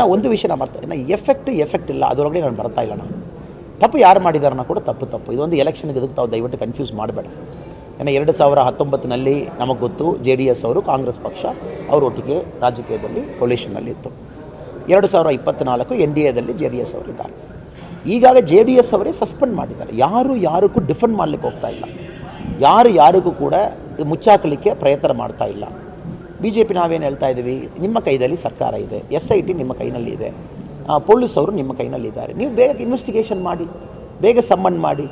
ನಾ ಒಂದು ವಿಷಯ ನಾನು ಬರ್ತಾ ಎಫೆಕ್ಟ್ ಎಫೆಕ್ಟ್ ಇಲ್ಲ. ಅದರೊಳಗಡೆ ನಾನು ಬರ್ತಾ ಇಲ್ಲ ನಾನು. ತಪ್ಪು ಯಾರು ಮಾಡಿದಾರನ್ನ ಕೂಡ ತಪ್ಪು ತಪ್ಪು. ಇದೊಂದು ಎಲೆಕ್ಷನ್ಗೆ ಇದಕ್ಕೆ ತಾವು ದಯವಿಟ್ಟು ಕನ್ಫ್ಯೂಸ್ ಮಾಡಬೇಡ. ಏನೋ ಎರಡು ಸಾವಿರ ಹತ್ತೊಂಬತ್ತಿನಲ್ಲಿ ನಮಗೆ ಗೊತ್ತು ಜೆ ಡಿ ಎಸ್ ಅವರು ಕಾಂಗ್ರೆಸ್ ಪಕ್ಷ ಅವರೊಟ್ಟಿಗೆ ರಾಜಕೀಯದಲ್ಲಿ ಕೊಲೇಷನ್ನಲ್ಲಿ ಇತ್ತು. ಎರಡು ಸಾವಿರ ಇಪ್ಪತ್ತ್ನಾಲ್ಕು ಎನ್ ಡಿ ಎದಲ್ಲಿ ಜೆ ಡಿ ಎಸ್ ಅವರಿದ್ದಾರೆ ಈಗಾಗ ಜೆ ಡಿ ಎಸ್ ಅವರೇ ಸಸ್ಪೆಂಡ್ ಮಾಡಿದ್ದಾರೆ. ಯಾರು ಯಾರಿಗೂ ಡಿಫೆಂಡ್ ಮಾಡಲಿಕ್ಕೆ ಹೋಗ್ತಾ ಇಲ್ಲ. ಯಾರು ಯಾರಿಗೂ ಕೂಡ ಮುಚ್ಚಾಕಲಿಕ್ಕೆ ಪ್ರಯತ್ನ ಮಾಡ್ತಾ ಇಲ್ಲ. ಬಿ ಜೆ ಪಿ ನಾವೇನು ಹೇಳ್ತಾ ಇದ್ದೀವಿ ನಿಮ್ಮ ಕೈದಲ್ಲಿ ಸರ್ಕಾರ ಇದೆ. ಎಸ್ ಐ ಟಿ ನಿಮ್ಮ ಕೈನಲ್ಲಿ ಇದೆ. ಪೊಲೀಸವರು ನಿಮ್ಮ ಕೈನಲ್ಲಿದ್ದಾರೆ. ನೀವು ಬೇಗ ಇನ್ವೆಸ್ಟಿಗೇಷನ್ ಮಾಡಿ ಬೇಗ ಸಮ್ಮನ್ ಮಾಡಿ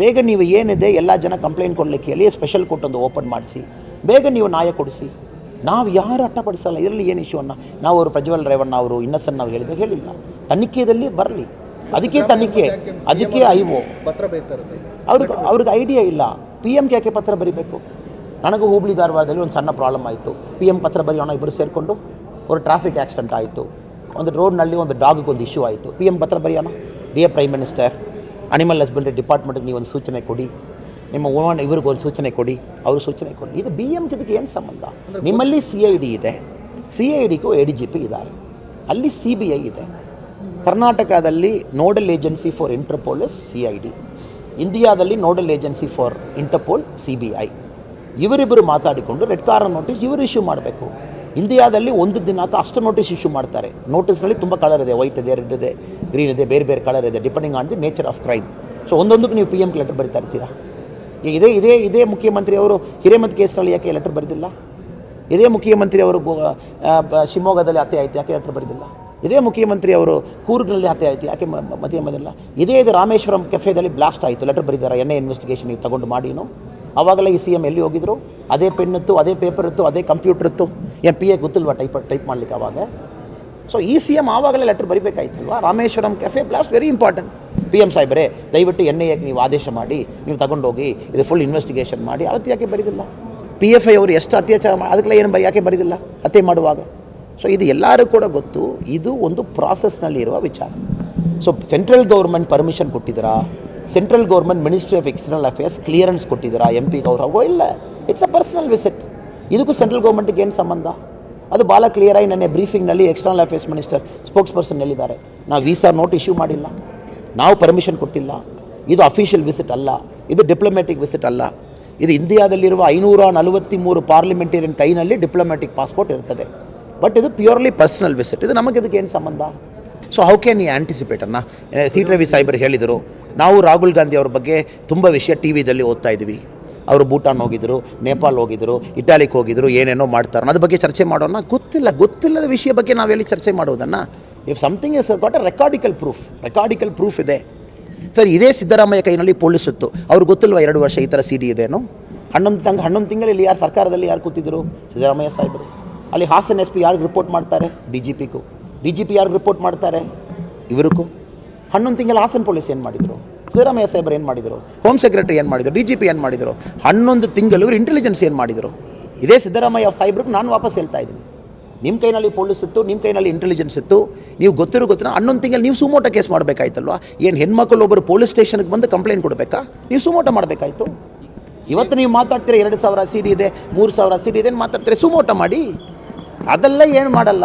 ಬೇಗ ನೀವು ಏನಿದೆ ಎಲ್ಲ ಜನ ಕಂಪ್ಲೇಂಟ್ ಕೊಡಲಿಕ್ಕೆ ಹೇಳಿ ಸ್ಪೆಷಲ್ ಕೋರ್ಟ್ ಒಂದು ಓಪನ್ ಮಾಡಿಸಿ ಬೇಗ ನೀವು ನ್ಯಾಯ ಕೊಡಿಸಿ. ನಾವು ಯಾರು ಅಟ್ಟಪಡಿಸಲ್ಲ? ಇದರಲ್ಲಿ ಏನು ಇಶ್ಯೂ ಅನ್ನ? ನಾವು ಅವರು ಪ್ರಜ್ವಲ್ ರೇವಣ್ಣ ಅವರು ಇನ್ನಸನ್ ನಾವು ಹೇಳಿದ್ರೆ ಹೇಳಿಲ್ಲ. ತನಿಖೆಯಲ್ಲಿ ಬರಲಿ. ಅದಕ್ಕೆ ತನಿಖೆ ಅದಕ್ಕೆ ಐವೋ ಪತ್ರ ಅವ್ರಿಗೆ ಅವ್ರಿಗೆ ಐಡಿಯಾ ಇಲ್ಲ. ಪಿ ಎಮ್ಗೆ ಯಾಕೆ ಪತ್ರ ಬರೀಬೇಕು. ನನಗೂ ಹುಬ್ಳಿ ಧಾರವಾಡದಲ್ಲಿ ಒಂದು ಸಣ್ಣ ಪ್ರಾಬ್ಲಮ್ ಆಯಿತು. ಪಿ ಎಂ ಪತ್ರ ಬರೆಯೋಣ ಇಬ್ಬರು ಸೇರಿಕೊಂಡು ಒಂದು ಟ್ರಾಫಿಕ್ ಆಕ್ಸಿಡೆಂಟ್ ಆಯಿತು. ಒಂದು ರೋಡ್ನಲ್ಲಿ ಒಂದು ಡಾಗ್ಗೆ ಒಂದು ಇಶ್ಯೂ ಆಯಿತು. ಪಿ ಎಂ ಪತ್ರ ಬರೆಯೋಣ. Dear prime minister animal husbandry ಡಿಪಾರ್ಟ್ಮೆಂಟ್ಗೆ ನೀವು ಒಂದು ಸೂಚನೆ ಕೊಡಿ. ನಿಮ್ಮ ಓನ್ ಇವ್ರಿಗೆ ಒಂದು ಸೂಚನೆ ಕೊಡಿ. ಅವರು ಸೂಚನೆ ಕೊಡಿ. ಇದು ಬಿ ಎಂ ಇದಕ್ಕೆ ಏನು ಸಂಬಂಧ? ನಿಮ್ಮಲ್ಲಿ ಸಿ ಐ ಡಿ ಇದೆ. ಸಿ ಐ ಡಿಗೂ ಎ ಡಿ ಜಿ ಪಿ ಇದ್ದಾರೆ. ಅಲ್ಲಿ ಸಿ ಬಿ ಐ ಇದೆ. ಕರ್ನಾಟಕದಲ್ಲಿ nodal agency for Interpol C I D ಇಂಡಿಯಾದಲ್ಲಿ nodal agency for Interpol C B I ಇವರಿಬ್ಬರು ಮಾತಾಡಿಕೊಂಡು ರೆಡ್ ಕಾರ್ನರ್ ನೋಟಿಸ್ ಇವರು ಇಶ್ಯೂ ಮಾಡಬೇಕು. ಇಂಡಿಯಾದಲ್ಲಿ ಒಂದು ದಿನಕ್ಕೆ ಅಷ್ಟು ನೋಟಿಸ್ ಇಶ್ಯೂ ಮಾಡ್ತಾರೆ. ನೋಟಿಸ್ನಲ್ಲಿ ತುಂಬ ಕಲರ್ ಇದೆ. ವೈಟ್ ಇದೆ ರೆಡ್ ಇದೆ ಗ್ರೀನ್ ಇದೆ, ಬೇರೆ ಬೇರೆ ಕಲರ್ ಇದೆ depending on the nature of crime so ಒಂದೊಂದಕ್ಕೆ ನೀವು ಪಿ ಎಂ ಲೆಟರ್ ಬರಿತಾ ಇರ್ತೀರಾ? ಇದೇ ಇದೇ ಇದೇ ಮುಖ್ಯಮಂತ್ರಿ ಅವರು ಹಿರೇಮತ್ ಕೇಸ್ನಲ್ಲಿ ಯಾಕೆ ಲೆಟರ್ ಬರೆದಿಲ್ಲ? ಇದೇ ಮುಖ್ಯಮಂತ್ರಿ ಅವರು ಶಿವಮೊಗ್ಗದಲ್ಲಿ ಹತ್ಯೆ ಆಯ್ತು, ಯಾಕೆ ಲೆಟರ್ ಬರೆದಿಲ್ಲ? ಇದೇ ಮುಖ್ಯಮಂತ್ರಿ ಅವರು ಕೂರ್ಗ್ನಲ್ಲಿ ಹತ್ಯೆ ಆಯ್ತು, ಯಾಕೆ ಮಧ್ಯೆ ಬಂದಿಲ್ಲ? ಇದೇ ಇದು ರಾಮೇಶ್ವರಂ ಕೆಫೆದಲ್ಲಿ ಬ್ಲಾಸ್ಟ್ ಆಯಿತು. ಲೆಟರ್ ಬರೆದಿದ್ದಾರೆ ಎಣ್ಣೆ ಇನ್ವೆಸ್ಟಿಗೇಷನ್ ನೀವು ತಗೊಂಡು ಮಾಡಿನೋ ಅವಾಗಲೇ ಈ ಸಿ ಎಂ ಎಲ್ಲಿ ಹೋಗಿದ್ರು? ಅದೇ ಪೆನ್ ಇತ್ತು ಅದೇ ಪೇಪರ್ ಇತ್ತು, ಅದೇ ಕಂಪ್ಯೂಟರ್ ಇತ್ತು. ಏನು ಪಿ ಎ ಗೊತ್ತಿಲ್ವಾ ಟೈಪ್ ಟೈಪ್ ಮಾಡಲಿಕ್ಕೆ ಆವಾಗ ಸೊ ಈ ಸಿ ಎಂ ಆವಾಗಲೇ letter ಬರಿಬೇಕಾಯ್ತಲ್ವಾ? Rameshwaram cafe blast very important P M ಸಾಹೇಬರೇ, ದಯವಿಟ್ಟು ಎನ್ ಐ ಎಗೆ ನೀವು ಆದೇಶ ಮಾಡಿ, ನೀವು ತಗೊಂಡೋಗಿ ಇದು ಫುಲ್ ಇನ್ವೆಸ್ಟಿಗೇಷನ್ ಮಾಡಿ ಅವತ್ತು ಯಾಕೆ ಬರಿದಿಲ್ಲ? ಪಿ ಎಫ್ ಐ ಅವರು ಎಷ್ಟು ಅತ್ಯಾಚಾರ ಮಾಡಿ ಅದಕ್ಕೆಲ್ಲ ಏನು ಯಾಕೆ ಬರಿದಿಲ್ಲ? ಹತ್ಯೆ ಮಾಡುವಾಗ. ಸೊ ಇದು ಎಲ್ಲರೂ ಕೂಡ ಗೊತ್ತು, ಇದು ಒಂದು ಪ್ರಾಸೆಸ್ನಲ್ಲಿ ಇರುವ ವಿಚಾರ. ಸೊ ಸೆಂಟ್ರಲ್ ಗೌರ್ಮೆಂಟ್ ಪರ್ಮಿಷನ್ ಕೊಟ್ಟಿದ್ದೀರಾ central government ministry of external affairs clearance ಕೊಟ್ಟಿದ್ದೀರಾ ಎಂ ಪಿಗೆ ಅವ್ರು, ಇಲ್ಲ ಇಟ್ಸ್ ಅ ಪರ್ಸನಲ್ ವಿಸಿಟ್ ಇದಕ್ಕೂ ಸೆಂಟ್ರಲ್ ಗೌರ್ಮೆಂಟ್ಗೆ ಏನು ಸಂಬಂಧ? ಅದು ಭಾಳ ಕ್ಲಿಯರಾಗಿ ನೆನ್ನೆ ಬ್ರೀಫಿಂಗ್ನಲ್ಲಿ external affairs minister spokesperson ಹೇಳಿದ್ದಾರೆ. ನಾವು ವೀಸಾ ನೋಟ್ ಇಶ್ಯೂ ಮಾಡಿಲ್ಲ. ನಾವು ಪರ್ಮಿಷನ್ ಕೊಟ್ಟಿಲ್ಲ. ಇದು ಅಫಿಷಿಯಲ್ ವಿಸಿಟ್ ಅಲ್ಲ. ಇದು ಡಿಪ್ಲೊಮ್ಯಾಟಿಕ್ ವಿಸಿಟ್ ಅಲ್ಲ. ಇದು ಇಂಡಿಯಾದಲ್ಲಿರುವ ಐನೂರ ನಲವತ್ತ್ಮೂರು ಪಾರ್ಲಿಮೆಂಟೇರಿಯನ್ ಕೈನಲ್ಲಿ ಡಿಪ್ಲೊಮ್ಯಾಟಿಕ್ ಪಾಸ್ಪೋರ್ಟ್ ಇರ್ತದೆ. ಬಟ್ ಇದು ಪ್ಯೂರ್ಲಿ ಪರ್ಸನಲ್ ವಿಸಿಟ್ ಇದು ನಮಗೆ ಇದಕ್ಕೆ ಏನು ಸಂಬಂಧ? ಸೊ ಹೌ ಕ್ಯಾನ್ ಈ ಆ್ಯಂಟಿಸಿಪೇಟ್ ಅನ್ನ ಸಿ ರವಿ ಸಾಹೇಬರು ಹೇಳಿದರು ನಾವು ರಾಹುಲ್ ಗಾಂಧಿ ಅವ್ರ ಬಗ್ಗೆ ತುಂಬ ವಿಷಯ ಟಿ ವಿದಲ್ಲಿ ಓದ್ತಾ ಇದ್ವಿ. ಅವರು ಭೂಟಾನ್ ಹೋಗಿದ್ರು, ನೇಪಾಲ್ ಹೋಗಿದ್ರು, ಇಟಾಲಿಗೆ ಹೋಗಿದ್ರು, ಏನೇನೋ ಮಾಡ್ತಾರೆ. ಅದ್ರ ಬಗ್ಗೆ ಚರ್ಚೆ ಮಾಡೋಣ ಗೊತ್ತಿಲ್ಲ, ಗೊತ್ತಿಲ್ಲದ ವಿಷಯ ಬಗ್ಗೆ ನಾವು ಹೇಳಿ ಚರ್ಚೆ ಮಾಡೋದನ್ನು? If something is got a recordical proof recordical proof ಇದೆ. ಸರ್, ಇದೇ ಸಿದ್ದರಾಮಯ್ಯ ಕೈನಲ್ಲಿ ಪೊಲೀಸ್ ಇತ್ತು ಅವ್ರಿಗೆ ಗೊತ್ತಿಲ್ವಾ ಎರಡು ವರ್ಷ ಈ ಥರ ಸಿ ಡಿ ಇದೇನು? ಹನ್ನೊಂದು ತಂಗ, ಹನ್ನೊಂದು ತಿಂಗಳಲ್ಲಿ ಯಾರು ಸರ್ಕಾರದಲ್ಲಿ ಯಾರು ಕೂತಿದ್ರು? ಸಿದ್ದರಾಮಯ್ಯ ಸಾಹೇಬರು. ಅಲ್ಲಿ ಹಾಸನ್ ಎಸ್ ಪಿ ಯಾರಿಗೆ ರಿಪೋರ್ಟ್ ಮಾಡ್ತಾರೆ? ಡಿ ಜಿ ಪಿಗೂ ಡಿ ಜಿ ಪಿ ಯಾರಿಗೆ ರಿಪೋರ್ಟ್ ಮಾಡ್ತಾರೆ? ಇವರಿಗೂ. ಹನ್ನೊಂದು ತಿಂಗಳ ಹಾಸನ ಪೊಲೀಸ್ ಏನು ಮಾಡಿದರು? ಸಿದ್ದರಾಮಯ್ಯ ಸಾಹೇಬರು ಏನು ಮಾಡಿದರು? ಹೋಮ್ ಸೆಕ್ರೆಟರಿ ಏನು ಮಾಡಿದರು? ಡಿ ಜಿ ಪಿ ಏನು ಮಾಡಿದರು? ಹನ್ನೊಂದು ತಿಂಗಳು ಇವರು ಇಂಟೆಲಿಜೆನ್ಸ್ ಏನು ಮಾಡಿದರು? ಇದೇ ಸಿದ್ದರಾಮಯ್ಯ ಸಾಹೇಬ್ರಿಗೆ ನಾನು ವಾಪಸ್ ಹೇಳ್ತಾ ಇದ್ದೀನಿ. ನಿಮ್ಮ ಕೈನಲ್ಲಿ ಪೊಲೀಸ್ ಇತ್ತು ನಿಮ್ಮ ಕೈನಲ್ಲಿ ಇಂಟೆಲಿಜೆನ್ಸ್ ಇತ್ತು. ನೀವು ಗೊತ್ತಿರೋ ಗೊತ್ತಿನ ಹನ್ನೊಂದು ತಿಂಗಳು ನೀವು ಸುಮೋಟ ಕೇಸ್ ಮಾಡಬೇಕಾಯ್ತಲ್ವಾ? ಏನು ಹೆಣ್ಮಕ್ಳು ಒಬ್ಬರು ಪೊಲೀಸ್ ಸ್ಟೇಷನ್ಗೆ ಬಂದು ಕಂಪ್ಲೇಂಟ್ ಕೊಡಬೇಕಾ? ನೀವು ಸುಮೋಟ ಮಾಡಬೇಕಾಯ್ತು. ಇವತ್ತು ನೀವು ಮಾತಾಡ್ತೀರ ಎರಡು ಸಾವಿರ ಸಿ ಡಿ ಇದೆ, ಮೂರು ಸಾವಿರ ಸಿ ಡಿ ಇದೆ ಮಾತಾಡ್ತೀರ? ಸುಮೋಟ ಮಾಡಿ. ಅದೆಲ್ಲ ಏನು ಮಾಡಲ್ಲ.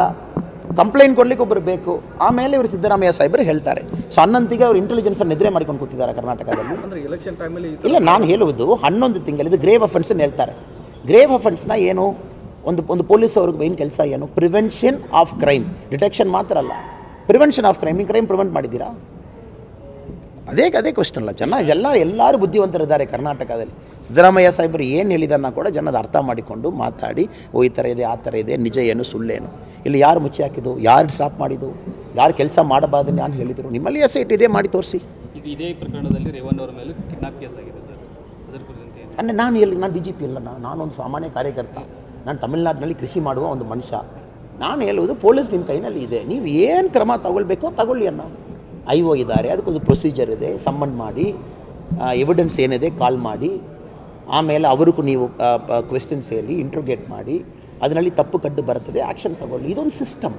ಕಂಪ್ಲೇಂಟ್ ಕೊಡ್ಲಿಕ್ಕೆ ಒಬ್ಬರು ಬೇಕು. ಆಮೇಲೆ ಇವರು ಸಿದ್ದರಾಮಯ್ಯ ಸಾಹೇಬರು ಹೇಳ್ತಾರೆ. ಸೊ ಹನ್ನೊಂದಿಗೆ ಅವರು ಇಂಟೆಲಿಜೆನ್ಸ್ ನಿದ್ರೆ ಮಾಡ್ಕೊಂಡು ಕೂತಿದ್ದಾರೆ ಕರ್ನಾಟಕದಲ್ಲಿ. ಅಂದ್ರೆ ಎಲೆಕ್ಷನ್ ಟೈಮಲ್ಲಿ ಈ ಇಲ್ಲ ನಾನು ಹೇಳುವುದು ಹನ್ನೊಂದು ತಿಂಗಳು ಇದು ಗ್ರೇವ್ ಅಫೆನ್ಸ್ ಹೇಳ್ತಾರೆ. ಗ್ರೇವ್ ಅಫೆನ್ಸ್ನ ಏನು ಒಂದು ಒಂದು ಪೊಲೀಸ್ ಅವ್ರಿಗೆ ಮೇನ್ ಕೆಲಸ ಏನು? ಪ್ರಿವೆನ್ಷನ್ ಆಫ್ ಕ್ರೈಮ್ ಡಿಟೆಕ್ಷನ್ ಮಾತ್ರ ಅಲ್ಲ. ಪ್ರಿವೆನ್ಷನ್ ಆಫ್ ಕ್ರೈಮ್ ನೀವು ಕ್ರೈಮ್ ಪ್ರಿವೆಂಟ್ ಮಾಡಿದ್ದೀರಾ? ಅದೇ ಅದೇ ಕ್ವಶನ್ ಅಲ್ಲ. ಜನ ಎಲ್ಲ ಎಲ್ಲರೂ ಬುದ್ಧಿವಂತರಿದ್ದಾರೆ ಕರ್ನಾಟಕದಲ್ಲಿ. ಸಿದ್ದರಾಮಯ್ಯ ಸಾಹೇಬರು ಏನು ಹೇಳಿದನ್ನು ಕೂಡ ಜನದ ಅರ್ಥ ಮಾಡಿಕೊಂಡು ಮಾತಾಡಿ ಓ ಈ ಥರ ಇದೆ ಆ ಥರ ಇದೆ ನಿಜ ಏನು ಸುಳ್ಳೇನು ಇಲ್ಲಿ ಯಾರು ಮುಚ್ಚಿ ಹಾಕಿದ್ದು ಯಾರು ಸ್ಟಾಪ್ ಮಾಡಿದ್ದು ಯಾರು ಕೆಲಸ ಮಾಡಬಾರ್ದು ನಾನು ಹೇಳಿದರು. ನಿಮ್ಮಲ್ಲಿ ಎಸ್ ಐಟ್ ಇದೇ ಮಾಡಿ ತೋರಿಸಿ. ಈಗ ಇದೇ ಪ್ರಕರಣದಲ್ಲಿ ರೇವಣ್ಣ ಅವರ ಮೇಲೆ ಕಿಡ್ನಾಪ್ ಕೇಸ್ ಆಗಿದೆ ಸರ್. ಅದರ ಕುರಿತಂತೆ ಅಂದರೆ ನಾನು ಎಲ್ಲಿ ನಾನು ಡಿ ಜಿ ಪಿ ಇಲ್ಲ ನಾನು ನಾನೊಂದು ಸಾಮಾನ್ಯ ಕಾರ್ಯಕರ್ತ. ನಾನು ತಮಿಳ್ನಾಡಿನಲ್ಲಿ ಕೃಷಿ ಮಾಡುವ ಒಂದು ಮನುಷ್ಯ. ನಾನು ಹೇಳುವುದು ಪೊಲೀಸ್ ನಿಮ್ಮ ಕೈನಲ್ಲಿ ಇದೆ. ನೀವು ಏನು ಕ್ರಮ ತಗೊಳ್ಬೇಕೋ ತಗೊಳ್ಳಿ ಅನ್ನ. ಐ ಒ ಇದ್ದಾರೆ ಅದಕ್ಕೊಂದು ಪ್ರೊಸೀಜರ್ ಇದೆ. ಸಮ್ಮನ್ ಮಾಡಿ ಎವಿಡೆನ್ಸ್ ಏನಿದೆ ಕಾಲ್ ಮಾಡಿ, ಆಮೇಲೆ ಅವ್ರಿಗೂ ನೀವು ಕ್ವೆಶನ್ಸ್ ಹೇಳಿ ಇಂಟ್ರೋಗೇಟ್ ಮಾಡಿ, ಅದರಲ್ಲಿ ತಪ್ಪು ಕಡ್ಡು ಬರ್ತದೆ ಆ್ಯಕ್ಷನ್ ತಗೊಳ್ಳಿ. ಇದೊಂದು ಸಿಸ್ಟಮ್